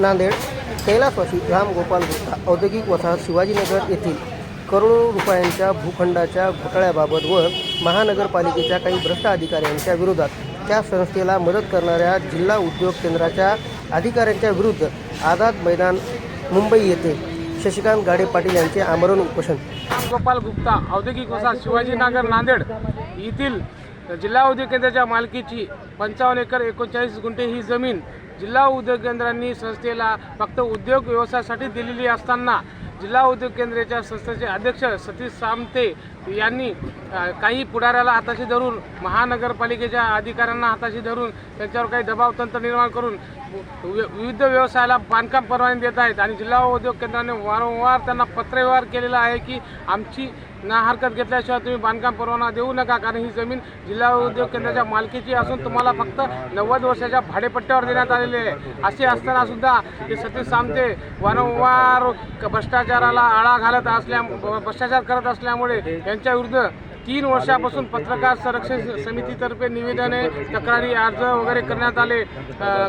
नांदेड कैलासवासी रामगोपाल गुप्ता औद्योगिक वसाहत शिवाजीनगर येथील करोडो रुपयांच्या भूखंडाच्या घोटाळ्याबाबत व महानगरपालिकेच्या काही भ्रष्ट अधिकाऱ्यांच्या विरोधात त्या संस्थेला मदत करणाऱ्या जिल्हा उद्योग केंद्राच्या अधिकाऱ्यांच्या विरुद्ध आझाद मैदान मुंबई येथे शशिकांत गाडे पाटील यांचे आमरण उपोषण. गोपाल गुप्ता औद्योगिक वसाहत शिवाजीनगर नांदेड येथील जिल्हा उद्योग केंद्राच्या मालकीची पंचावन्न एकर एकोणचाळीस गुंठे ही जमीन जिल्हा उद्योग केंद्रांनी संस्थेला फक्त उद्योग व्यवसायासाठी दिलेली असताना जिल्हा उद्योग केंद्राच्या संस्थेचे अध्यक्ष सतीश सामते यांनी काही पुढाऱ्याला हाताशी धरून महानगरपालिकेच्या अधिकाऱ्यांना हाताशी धरून त्यांच्यावर काही दबाव तंत्र निर्माण करून वि- विविध व्यवसायाला बांधकाम परवाने देत आहेत. आणि जिल्हा उद्योग केंद्राने वारंवार त्यांना पत्रव्यवहार केलेला आहे की आमची ना हरकत घेतल्याशिवाय तुम्ही बांधकाम परवाना देऊ नका कारण ही जमीन जिल्हा उद्योग केंद्राच्या मालकीची असून तुम्हाला फक्त नव्वद वर्षाच्या भाडेपट्ट्यावर देण्यात आलेले आहे. असे असताना सुद्धा ते सतीश सामते वारंवार भ्रष्टाचाराला आळा घालत असल्या भ्रष्टाचार करत असल्यामुळे त्यांच्याविरुद्ध तीन वर्षापासून पत्रकार संरक्षण समितीतर्फे निवेदने तक्रारी अर्ज वगैरे करण्यात आले.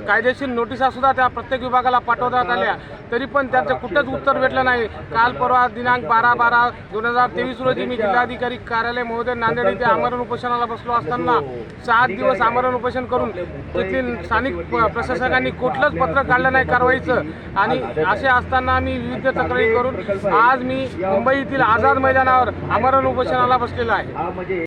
कायदेशीर नोटिसा सुद्धा त्या प्रत्येक विभागाला पाठवण्यात आल्या. तरी पण त्यांचं कुठंच उत्तर भेटलं नाही. काल परवा दिनांक बारा बारा दोन हजार तेवीस रोजी मी जिल्हाधिकारी कार्यालय महोदय नांदेड येथे आमरण उपोषणाला बसलो असताना सात दिवस आमरण उपोषण करून तेथील स्थानिक प्रशासकांनी कुठलंच पत्र काढलं नाही कारवाईचं. आणि असे असताना मी विविध तक्रारी करून आज मी मुंबईतील आझाद मैदानावर आमरण उपोषणाला बसलेला आहे. हा म्हणजे